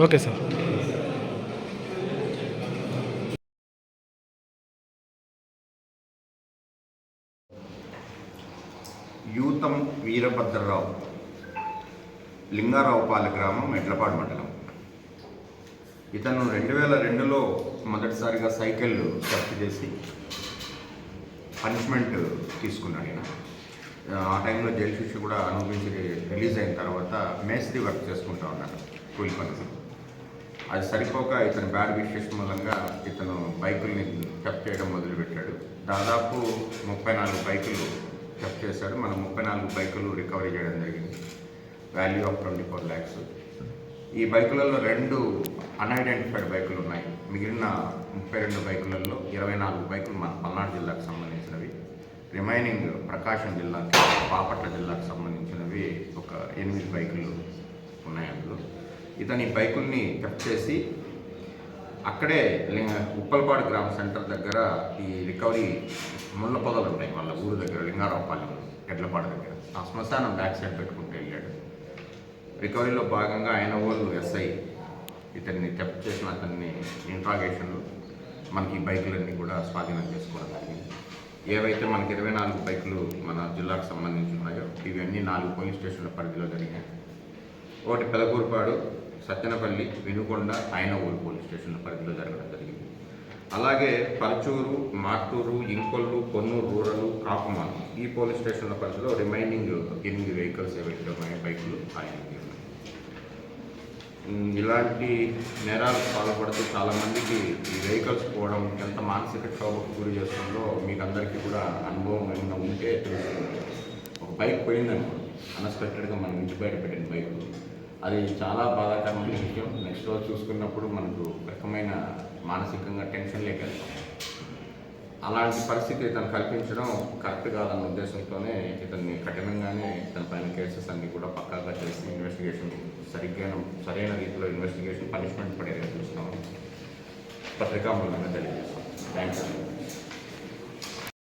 Okay sir. యూతం Veerabhadrarao లింగారావుపాలె గ్రామం ఎడ్లపాడు మండలం. ఇతను రెండు వేల రెండులో మొదటిసారిగా సైకిల్ జప్తు చేసి పనిష్మెంట్ తీసుకున్నాడు ఈయన. ఆ టైంలో జైలు శిక్ష కూడా అనుభవించి రిలీజ్ అయిన తర్వాత మేస్త్రి వర్క్ చేసుకుంటా ఉన్నాడు కూలి పనులు అది సరిపోక ఇతని బ్యాడ్ విషెస్ మూలంగా ఇతను బైకుల్ని చెప్ చేయడం మొదలుపెట్టాడు. దాదాపు ముప్పై నాలుగు బైకులు చెప్ చేశాడు. మనం ముప్పై నాలుగు బైకులు రికవరీ చేయడం జరిగింది. Value of twenty four lakhs ఈ బైకులలో రెండు అన్ఐడెంటిఫైడ్ బైకులు ఉన్నాయి. మిగిలిన ముప్పై రెండు బైకులలో ఇరవై నాలుగు బైకులు మన పల్నాడు జిల్లాకు సంబంధించినవి. రిమైనింగ్ ప్రకాశం జిల్లాకి బాపట్ల జిల్లాకు సంబంధించినవి ఒక ఎనిమిది బైకులు ఉన్నాయి అందులో. ఇతని బైకుల్ని జప్తు చేసి అక్కడే లింగ- ఉప్పలపాడు గ్రామ సెంటర్ దగ్గర ఈ రికవరీ ముళ్ళ పొదలు ఉన్నాయి వాళ్ళ ఊరు దగ్గర లింగారావుపాలెం ఎడ్లపాడు దగ్గర. ఆ శ్మశానం బ్యాక్ సైడ్ పెట్టుకుంటూ వెళ్ళాడు. రికవరీలో భాగంగా ఆయన ఊళ్ళు ఎస్ఐ ఇతన్ని టెప్ చేసిన అతన్ని ఇంట్రాగేషన్లు మనకి ఈ బైకులన్నీ కూడా స్వాధీనం చేసుకోవడం జరిగింది. ఏవైతే మనకి ఇరవై నాలుగు బైకులు మన జిల్లాకు సంబంధించి ఉన్నాయో ఇవన్నీ నాలుగు పోలీస్ స్టేషన్ల పరిధిలో జరిగాయి ఒకటి పెదకూరుపాడు సత్తెనపల్లి వినుకొండ ఆయనవూరు పోలీస్ స్టేషన్ల పరిధిలో జరగడం జరిగింది. అలాగే పరచూరు మార్టూరు ఇంకొల్లు కొన్నూరు రూరల్ కాకుమాన్ ఈ పోలీస్ స్టేషన్ల పరిధిలో రిమైనింగ్ ఎనిమిది వెహికల్స్ ఏవైతే ఉన్నాయో బైకులు ఆయనవి ఇలాంటి నేరాలు పాల్పడుతూ చాలామందికి ఈ వెహికల్స్ పోవడం ఎంత మానసిక క్షోభకు గురి చేస్తుందో మీకు అందరికీ కూడా అనుభవం ఏమైనా ఉంటే తెలుస్తుంది. ఒక బైక్ పోయిందనుకోండి అన్ఎక్స్పెక్టెడ్గా మనం ఇంటి బయట పెట్టిన బైక్. అది చాలా బాధాకరమైన విషయం. నెక్స్ట్ రోజు చూసుకున్నప్పుడు మనకు ఒక రకమైన మానసికంగా టెన్షన్ లేకెళ్తాం అలాంటి పరిస్థితి ఇతను కల్పించడం కరెక్ట్ కాదన్న ఉద్దేశంతోనే ఇతన్ని కఠినంగానే ఇతని పైన కేసెస్ అన్ని కూడా పక్కాగా చేసి ఇన్వెస్టిగేషన్ సరిగ్గా సరైన రీతిలో ఇన్వెస్టిగేషన్ పనిష్మెంట్ పడేలా చూస్తున్నాం. పత్రికా మూలంగా తెలియజేస్తాం థ్యాంక్స్